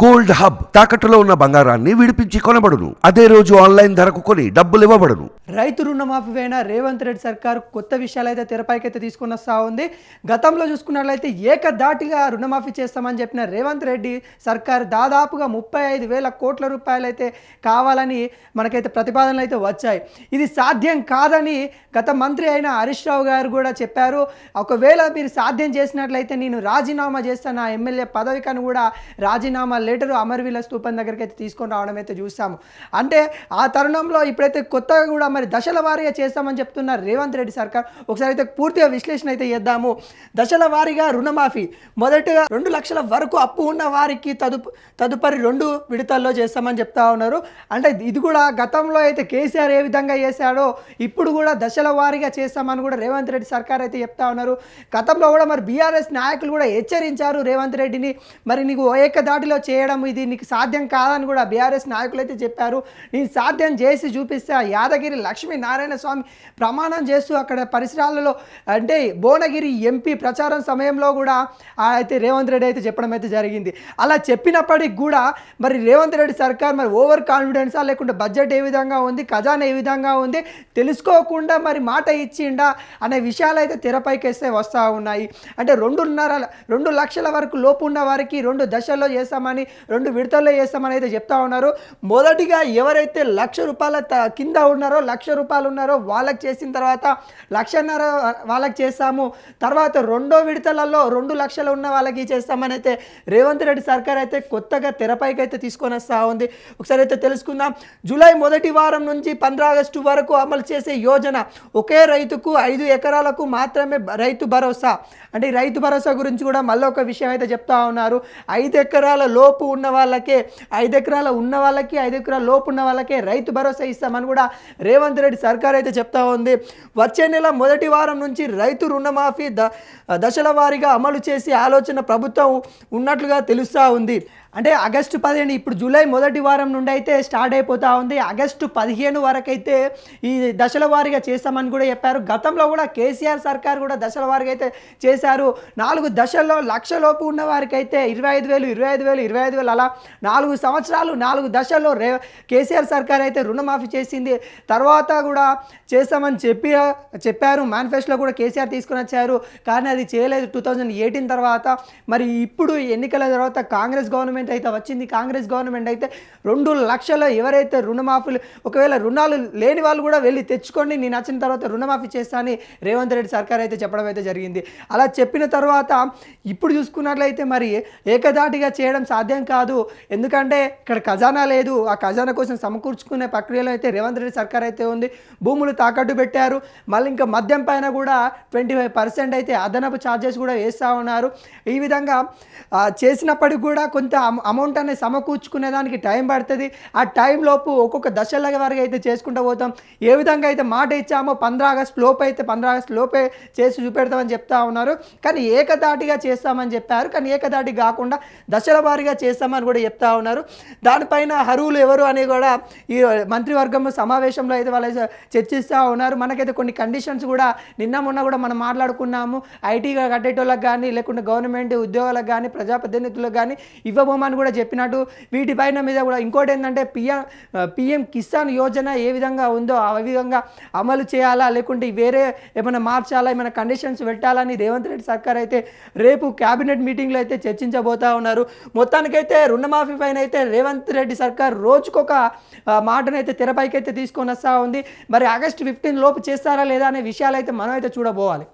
Gold hub తాకట్టులో ఉన్న బంగారాన్ని విడిపించి కొనబడును. అదే రోజు ఆన్లైన్ ధరకు కొని డబ్బులు ఇవ్వబడును. రైతు రుణమాఫీ పైన రేవంత్ రెడ్డి సర్కార్ కొత్త విషయాలు అయితే తెరపైకైతే తీసుకుని వస్తూ ఉంది. గతంలో చూసుకున్నట్లయితే ఏకదాటిగా రుణమాఫీ చేస్తామని చెప్పిన రేవంత్ రెడ్డి సర్కార్ దాదాపుగా ముప్పై ఐదు వేల కోట్ల రూపాయలు అయితే కావాలని మనకైతే ప్రతిపాదనలు అయితే వచ్చాయి. ఇది సాధ్యం కాదని గత మంత్రి అయిన హరీష్ రావు గారు కూడా చెప్పారు. ఒకవేళ మీరు సాధ్యం చేసినట్లయితే నేను రాజీనామా చేస్తాను. నా ఎమ్మెల్యే పదవికను కూడా రాజీనామా లేటర్ అమర్వీల స్తూపం దగ్గరికి అయితే తీసుకొని రావడం అయితే చూసాము. అంటే ఆ తరుణంలో ఇప్పుడైతే కొత్తగా కూడా మరి దశల వారీగా చేస్తామని చెప్తున్నారు రేవంత్ రెడ్డి సర్కార్. ఒకసారి అయితే పూర్తిగా విశ్లేషణ అయితే చేద్దాము. దశల వారీగా రుణమాఫీ. మొదటగా రెండు లక్షల వరకు అప్పు ఉన్న వారికి తదుపు తదుపరి రెండు విడతల్లో చేస్తామని చెప్తా ఉన్నారు. అంటే ఇది కూడా గతంలో అయితే కేసీఆర్ ఏ విధంగా చేశాడో ఇప్పుడు కూడా దశల వారీగా చేస్తామని కూడా రేవంత్ రెడ్డి సర్కార్ అయితే చెప్తా ఉన్నారు. గతంలో కూడా మరి బీఆర్ఎస్ నాయకులు కూడా హెచ్చరించారు రేవంత్ రెడ్డిని. మరి నీకు ఏకదాటిలో చేయడం ఇది నీకు సాధ్యం కాదని కూడా బీఆర్ఎస్ నాయకులు అయితే చెప్పారు. నేను సాధ్యం చేసి చూపిస్తా. యాదగిరి లక్ష్మీ నారాయణ స్వామి ప్రమాణం చేస్తూ అక్కడ పరిసరాలలో అంటే భువనగిరి ఎంపీ ప్రచారం సమయంలో కూడా అయితే రేవంత్ రెడ్డి అయితే చెప్పడం అయితే జరిగింది. అలా చెప్పినప్పటికి కూడా మరి రేవంత్ రెడ్డి సర్కార్ మరి ఓవర్ కాన్ఫిడెన్సా లేకుంటే బడ్జెట్ ఏ విధంగా ఉంది? ఖజానా ఏ విధంగా ఉంది? తెలుసుకోకుండా మరి మాట ఇచ్చిండా అనే విషయాలు అయితే తెరపైకి వస్తే వస్తూ ఉన్నాయి. అంటే రెండున్నర రెండు లక్షల వరకు లోపు ఉన్న వారికి రెండు దశల్లో చేస్తామని రెండు విడతల్లో చేస్తామని అయితే చెప్తా ఉన్నారు. మొదటిగా ఎవరైతే లక్ష రూపాయల త- కింద ఉన్నారో లక్ష రూపాయలు ఉన్నారో వాళ్ళకి చేసిన తర్వాత లక్షన్నర వాళ్ళకి చేస్తాము. తర్వాత రెండో విడతలలో రెండు లక్షలు ఉన్న వాళ్ళకి చేస్తామని అయితే రేవంత్ రెడ్డి సర్కార్ అయితే కొత్తగా తెరపైకి అయితే తీసుకొని వస్తూ ఉంది. ఒకసారి అయితే తెలుసుకుందాం. జూలై మొదటి వారం నుంచి పంద్రా ఆగస్టు వరకు అమలు చేసే యోజన ఒకే రైతుకు ఐదు ఎకరాలకు మాత్రమే రైతు భరోసా. అంటే రైతు భరోసా గురించి కూడా మళ్ళీ ఒక విషయం అయితే చెప్తా ఉన్నారు. ఐదు ఎకరాల లోపు ఉన్న వాళ్ళకే ఐదు ఎకరాల ఉన్న వాళ్ళకి ఐదు ఎకరాల లోపు ఉన్న వాళ్ళకే రైతు భరోసా ఇస్తామని కూడా రేవంత్ రెడ్డి సర్కార్ అయితే చెప్తా ఉంది. వచ్చే నెల మొదటి వారం నుంచి రైతు రుణమాఫీ ద దశల వారీగా అమలు చేసే ఆలోచన ప్రభుత్వం ఉన్నట్లుగా తెలుస్తూ ఉంది. అంటే ఆగస్టు పదిహేను ఇప్పుడు జూలై మొదటి వారం నుండి అయితే స్టార్ట్ అయిపోతూ ఉంది. ఆగస్టు పదిహేను వరకైతే ఈ దశల వారీగా చేస్తామని కూడా చెప్పారు. గతంలో కూడా కేసీఆర్ సర్కార్ కూడా దశల వారీగా అయితే చేశారు. నాలుగు దశల్లో లక్షలోపు ఉన్న వారికి అయితే ఇరవై ఐదు వేలు ఇరవై ఐదు వేలు ఇరవై ఐదు వేలు అలా నాలుగు సంవత్సరాలు నాలుగు దశల్లో రే కేసీఆర్ సర్కార్ అయితే రుణమాఫీ చేసింది. తర్వాత కూడా చేస్తామని చెప్పి చెప్పారు. మేనిఫెస్టోలో కూడా కేసీఆర్ తీసుకొని వచ్చారు. కానీ అది చేయలేదు. టూ థౌజండ్ ఎయిటీన్ తర్వాత. మరి ఇప్పుడు ఎన్నికల తర్వాత కాంగ్రెస్ గవర్నమెంట్ అయితే వచ్చింది. కాంగ్రెస్ గవర్నమెంట్ అయితే రెండు లక్షల ఎవరైతే రుణమాఫీలు ఒకవేళ రుణాలు లేని వాళ్ళు కూడా వెళ్ళి తెచ్చుకోండి. నేను వచ్చిన తర్వాత రుణమాఫీ చేస్తానని రేవంత్ రెడ్డి సర్కార్ అయితే చెప్పడం అయితే జరిగింది. అలా చెప్పిన తర్వాత ఇప్పుడు చూసుకున్నట్లయితే మరి ఏకదాటిగా చేయడం సాధ్యం కాదు. ఎందుకంటే ఇక్కడ ఖజానా లేదు. ఆ ఖజానా కోసం సమకూర్చుకునే ప్రక్రియలో అయితే రేవంత్ రెడ్డి సర్కార్ అయితే ఉంది. భూములు తాకట్టు పెట్టారు. మళ్ళీ ఇంకా మద్యం పైన కూడా ట్వంటీ ఫైవ్ పర్సెంట్ అయితే అదనపు ఛార్జెస్ కూడా వేస్తూ ఉన్నారు. ఈ విధంగా చేసినప్పటికి కూడా కొంత అమౌంట్ అనేది సమకూర్చుకునే దానికి టైం పడుతుంది. ఆ టైం లోపు ఒక్కొక్క దశల వరకు అయితే చేసుకుంటూ పోతాం. ఏ విధంగా అయితే మాట ఇచ్చామో పంద్రా ఆగస్ట్ లోపు అయితే పంద్రా ఆగస్ట్ లోపే చేసి చూపెడతామని చెప్తా ఉన్నారు. కానీ ఏకదాటిగా చేస్తామని చెప్పారు. కానీ ఏకదాటి కాకుండా దశల వారీగా చేస్తామని కూడా చెప్తా ఉన్నారు. దానిపైన హరువులు ఎవరు అని కూడా ఈ మంత్రివర్గం సమావేశంలో అయితే వాళ్ళు చర్చిస్తూ ఉన్నారు. మనకైతే కొన్ని కండిషన్స్ కూడా నిన్న మొన్న కూడా మనం మాట్లాడుకున్నాము. ఐటీగా కట్టేటోళ్ళకి కానీ లేకుంటే గవర్నమెంట్ ఉద్యోగాలకు కానీ ప్రజాప్రతినిధులకు కానీ ఇవ్వబోమని కూడా చెప్పినట్టు వీటిపైన మీద కూడా ఇంకోటి ఏంటంటే పిఎం పిఎం కిసాన్ యోజన ఏ విధంగా ఉందో ఆ విధంగా అమలు చేయాలా? లేకుంటే వేరే ఏమైనా మార్చాలా? ఏమైనా కండిషన్స్ పెట్టాలని రేవంత్ రెడ్డి సర్కార్ అయితే రేపు క్యాబినెట్ మీటింగ్లో అయితే చర్చించబోతా ఉన్నారు. మొత్తానికైతే రుణమాఫీ పైన అయితే రేవంత్ రెడ్డి సర్కార్ రోజుకొక మాటనైతే తెరపైకి అయితే తీసుకొని వస్తూ ఉంది. మరి ఆగస్టు ఫిఫ్టీన్ లోపు చేస్తారా లేదా అనే విషయాలు అయితే మనం అయితే చూడబోవాలి.